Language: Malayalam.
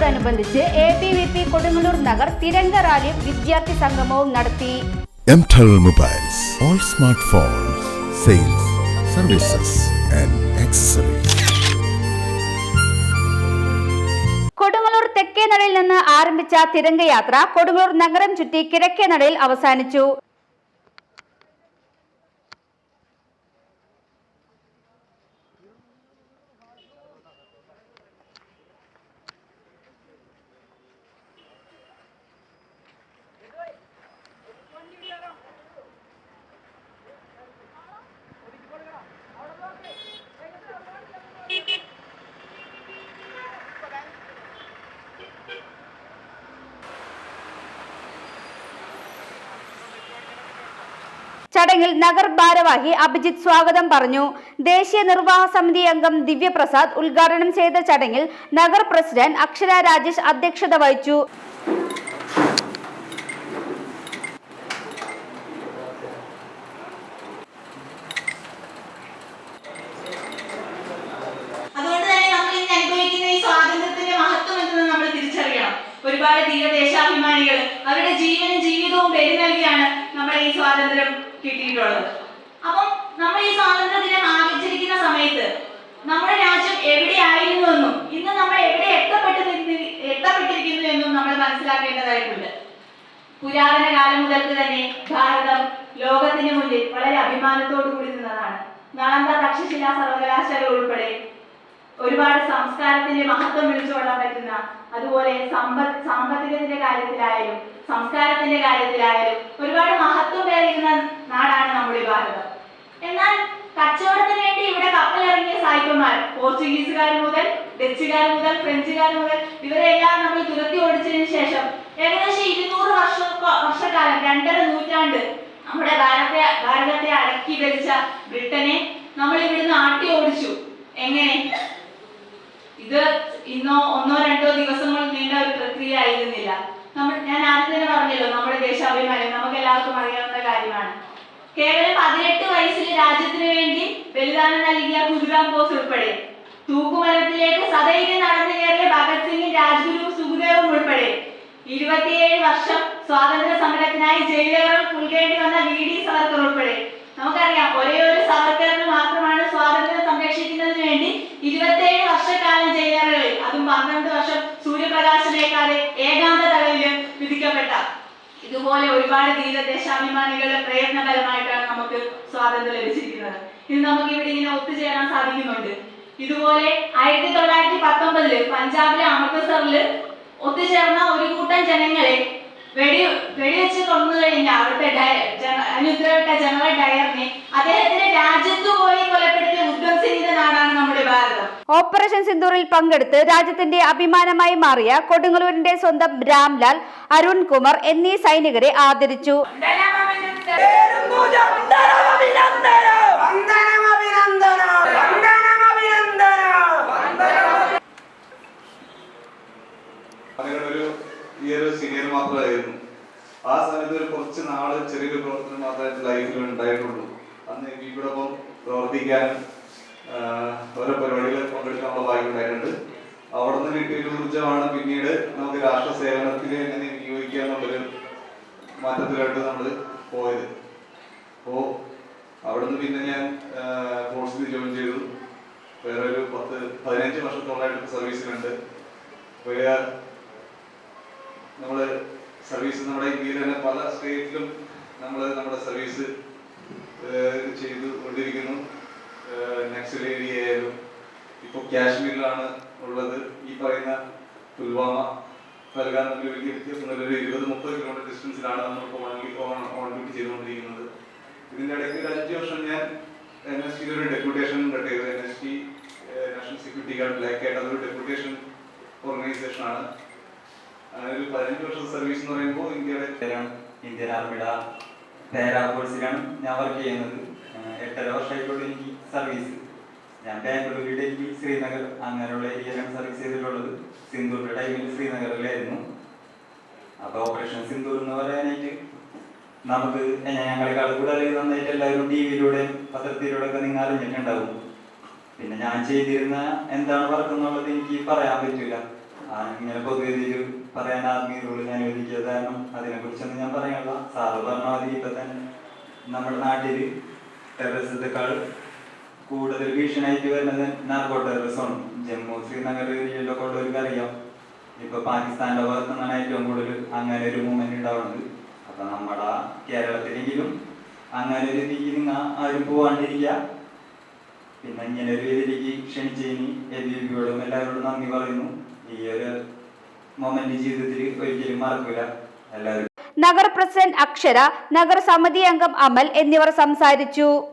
ദിനത്തോടനുബന്ധിച്ച് A B V P Kodungallur Nagar Tiranga റാലിയും വിദ്യാർത്ഥി സംഗമവും നടത്തി M mobiles all smart phones sales services and accessories. Kodungallur തെക്കേ നടയിൽ നിന്ന് ആരംഭിച്ച തിരങ്കയാത്ര കൊടുങ്ങല്ലൂർ നഗരം ചുറ്റി കിഴക്കേ നടയിൽ അവസാനിച്ചു ചടങ്ങിൽ നഗർ ഭാരവാഹി അഭിജിത്ത് സ്വാഗതം പറഞ്ഞു. ദേശീയ നിർവാഹക സമിതി അംഗം ദിവ്യപ്രസാദ് ഉദ്ഘാടനം ചെയ്ത ചടങ്ങിൽ നഗർ പ്രസിഡന്റ് അക്ഷര രാജേഷ് അധ്യക്ഷത വഹിച്ചു. ഒരുപാട് തന്നെ നമ്മൾ ഇന്ന് അനുഭവിക്കുന്ന ഈ സ്വാതന്ത്ര്യത്തിന്റെ മഹത്വം എന്തെന്ന് നമ്മൾ തിരിച്ചറിയണം ഒരുപാട് ധീരദേശാഭിമാനികൾ അവരുടെ ജീവനും ജീവിതവും ബലി നൽകിയാണ് നമ്മൾ ഈ സ്വാതന്ത്ര്യം കിട്ടിയിട്ടുള്ളത് അപ്പം നമ്മൾ ഈ സ്വാതന്ത്ര്യ ദിനം ആചരിക്കുന്ന സമയത്ത് നമ്മുടെ രാജ്യം എവിടെയായിരുന്നു എന്നും ഇന്ന് നമ്മൾ എവിടെ എത്തപ്പെട്ടു എത്തപ്പെട്ടിരിക്കുന്നു എന്നും നമ്മൾ മനസ്സിലാക്കേണ്ടതായിട്ടുണ്ട്. പുരാതന കാലം മുതൽക്ക് തന്നെ ഭാരതം ലോകത്തിന് മുന്നിൽ വളരെ അഭിമാനത്തോടു കൂടി നിന്നതാണ്. നളന്ദ തക്ഷശില സർവകലാശാല ഉൾപ്പെടെ ഒരുപാട് സംസ്കാരത്തിന്റെ മഹത്വം വിളിച്ചുകൊള്ളാൻ പറ്റുന്ന അതുപോലെ സമ്പദ് സാമ്പത്തികത്തിന്റെ കാര്യത്തിലായാലും സംസ്കാരത്തിന്റെ കാര്യത്തിലായാലും ഒരുപാട് മഹത്വം പേരുന്ന നാടാണ് നമ്മുടെ ഭാരതം എന്നാൽ കച്ചവടത്തിന് വേണ്ടി ഇവിടെ സായിപ്പന്മാർ പോർച്ചുഗീസുകാർ മുതൽ ഡച്ചുകാർ മുതൽ ഫ്രഞ്ചുകാർ മുതൽ ഇവരെല്ലാം നമ്മൾ തുരത്തി ഓടിച്ചതിന് ശേഷം ഏകദേശം ഇരുന്നൂറ് വർഷ വർഷക്കാലം രണ്ടര നൂറ്റാണ്ട് നമ്മുടെ ഭാരതത്തെ ഭാരതത്തെ അടക്കി ഭരിച്ച ബ്രിട്ടനെ നമ്മൾ ഇവിടുന്ന് ആട്ടി ഓടിച്ചു. എങ്ങനെ? ഇത് ഇന്നോ ഒന്നോ രണ്ടോ ദിവസങ്ങൾ നീണ്ട ഒരു പ്രക്രിയ ആയിരുന്നില്ല. നമ്മൾ ഞാൻ ആദ്യം തന്നെ പറഞ്ഞല്ലോ നമ്മുടെ ദേശാഭിമാനം നമുക്ക് എല്ലാവർക്കും അറിയാവുന്ന കാര്യമാണ്. കേവലം പതിനെട്ട് നൽകിയ ബോസ് ഉൾപ്പെടെ. തൂക്കുമരത്തിലേക്ക് സധൈര്യം നടന്നു കയറിയ ഭഗത് സിംഗും രാജ്ഗുരു സുഖദേവും ഉൾപ്പെടെ. ഇരുപത്തിയേഴ് വർഷം സ്വാതന്ത്ര്യ സമരത്തിനായി ജയിലുകൾ പുൽകേണ്ടി വന്ന വി ഡി സവർക്കർ ഉൾപ്പെടെ. നമുക്കറിയാം ഒരേ ഒരു സവർക്കറിന് മാത്രമാണ് സ്വാതന്ത്ര്യം സംരക്ഷിക്കുന്നതിന് വേണ്ടി ഇരുപത്തിയേഴ് വർഷക്കാലം ജയിലുകളിൽ അതും പന്ത്രണ്ട് വർഷം സൂര്യപ്രകാശനേക്കാളെ ഏകാന്ത തടവിൽ വിധിക്കപ്പെട്ട. ഇതുപോലെ ഒരുപാട് ധീരദേശാഭിമാനികളുടെ പ്രയത്നഫലമായിട്ടാണ് നമുക്ക് സ്വാതന്ത്ര്യം ലഭിച്ചിരിക്കുന്നത്. ഇന്ന് നമുക്ക് ഇവിടെ ഇങ്ങനെ ഒത്തുചേരാൻ സാധിക്കുന്നുണ്ട്. ഇതുപോലെ ആയിരത്തി തൊള്ളായിരത്തി പത്തൊമ്പതിൽ പഞ്ചാബിലെ അമൃത്സറിൽ ഒത്തുചേർന്ന ഒരു കൂട്ടം ജനങ്ങളെ വെടി വെടിവെച്ച് കൊന്നു കഴിഞ്ഞ അവരുടെ ഉത്തരവിട്ട ജനറൽ ഡയറിനെ അദ്ദേഹത്തിന്റെ രാജ്യത്ത് പോയി കൊലപ്പെടുത്തിയ ഉദ്ധം സിംഗിന്റെ നാടാണ് നമ്മുടെ ഭാരതം. ഓപ്പറേഷൻ സിന്ദൂറിൽ പങ്കെടുത്ത് രാജ്യത്തിന്റെ അഭിമാനമായി മാറിയ കൊടുങ്ങല്ലൂരിന്റെ സ്വന്തം രാംലാൽ അരുൺകുമാർ എന്നീ സൈനികരെ ആദരിച്ചു. ഒരു ഈ ഒരു സീനിയർ മാത്രമായിരുന്നു. ആ സമയത്ത് ഒരു കുറച്ച് നാൾ ചെറിയൊരു പ്രവർത്തനം മാത്രമായിട്ട് ലൈഫിൽ ഉണ്ടായിട്ടുള്ളൂ. അന്ന് എനിക്ക് ഇവിടൊപ്പം പ്രവർത്തിക്കാനും ഓരോ പരിപാടികളിൽ പങ്കെടുക്കാനുള്ള ഭാഗ്യം ഉണ്ടായിട്ടുണ്ട്. അവിടെ നിന്ന് ഊർജമാണ് പിന്നീട് നമുക്ക് രാഷ്ട്ര സേവനത്തിൽ എങ്ങനെ വിനിയോഗിക്കുക എന്നുള്ളൊരു മാറ്റത്തിലായിട്ട് നമ്മൾ പോയത്. അപ്പോൾ അവിടുന്ന് പിന്നെ ഞാൻ ഫോഴ്സിൽ ജോയിൻ ചെയ്തു. വേറെ ഒരു പത്ത് പതിനഞ്ച് വർഷത്തോളമായിട്ട് സർവീസിലുണ്ട് വലിയ സർവീസ് നമ്മുടെ ഇന്ത്യയിൽ തന്നെ പല സ്റ്റേറ്റിലും നമ്മൾ നമ്മുടെ സർവീസ് ചെയ്തു കൊണ്ടിരിക്കുന്നു. നക്സൽ ഏരിയ ആയാലും ഇപ്പോൾ കാശ്മീരിലാണ് ഉള്ളത്. ഈ പറയുന്ന പുൽവാമ നൽകാൻ വലിയ വ്യത്യാസമൊന്നുമില്ല ഒരു ഇരുപത് മുപ്പത് കിലോമീറ്റർ ഡിസ്റ്റൻസിലാണ് നമ്മളിപ്പോൾ ഓൺ ഓൺ ഡ്യൂട്ടി ചെയ്തുകൊണ്ടിരിക്കുന്നത്. ഇതിന്റെ ഇടയ്ക്ക് ഒരു അഞ്ച് വർഷം ഞാൻ എൻ എസ് ടിയിൽ ഒരു ഡെപ്യൂട്ടേഷൻ ചെയ്തത് N S T national security guard black ആയിട്ട് അതൊരു ഡെപ്യൂട്ടേഷൻ അങ്ങനെ ഒരു പതിനഞ്ച് വർഷം സർവീസ് എന്ന് പറയുമ്പോൾ ഇന്ത്യയുടെ ഇതിലാണ് ഇന്ത്യൻ ആർമിയുടെ പാരാ ഫോഴ്സിലാണ് ഞാൻ വർക്ക് ചെയ്യുന്നത്. എട്ടര വർഷമായിട്ടുള്ള എനിക്ക് സർവീസ് ഞാൻ ബാംഗ്ലൂർ ഡൽഹി ശ്രീനഗർ അങ്ങനെയുള്ള ഏരിയയിലാണ് സർവീസ് ചെയ്തിട്ടുള്ളത്. സിന്ദൂറിന്റെ ടൈമിൽ ശ്രീനഗറിലായിരുന്നു. അപ്പൊ ഓപ്പറേഷൻ സിന്ധൂർ എന്ന് പറയാനായിട്ട് നമുക്ക് ഞങ്ങളെക്കാൾ കൂടുതൽ നന്നായിട്ട് എല്ലാവരും ടി വിയിലൂടെ പത്രത്തിലൂടെ ഒക്കെ നിങ്ങൾ അറിഞ്ഞിട്ടുണ്ടാവും. പിന്നെ ഞാൻ ചെയ്തിരുന്ന എന്താണ് വർക്ക് എന്നുള്ളത് എനിക്ക് പറയാൻ പറ്റില്ല ഇങ്ങനെ പൊതുവേദിയിൽ പറയാൻ ആത്മീയതയോട് ഞാൻ അനുവദിക്കുക കാരണം അതിനെ കുറിച്ചൊന്നും ഞാൻ പറയാനുള്ള സാറ് പറഞ്ഞ മാതിരി ഇപ്പൊ തന്നെ നമ്മുടെ നാട്ടിൽ ടെററിസത്തെക്കാൾ കൂടുതൽ ഭീഷണിയായിട്ട് വരുന്നത് നാർക്കോ ടെററിസമാണ് ജമ്മു ശ്രീനഗർ ഏരിയയിലൊക്കെ ഉള്ളവർക്ക് അറിയാം. ഇപ്പൊ പാകിസ്ഥാന്റെ ഭാഗത്ത് നിന്നാണ് ഏറ്റവും കൂടുതൽ അങ്ങനെ ഒരു മൂവ്മെന്റ് ഉണ്ടാവുന്നത്. അപ്പൊ നമ്മുടെ കേരളത്തിലെങ്കിലും അങ്ങനെ ഒരു രീതിയിൽ ആരും പോവാണ്ടിരിക്കുക. പിന്നെ ഇങ്ങനെ ഒരു രീതിയിലേക്ക് ക്ഷണിച്ചതിന് എബിയോടും എല്ലാവരോടും നന്ദി പറയുന്നു. ഈ ജീവിതത്തിൽ ഒരിക്കലും പ്രസിഡന്റ് അക്ഷര നഗരസമിതി അംഗം അമൽ എന്നിവർ സംസാരിച്ചു.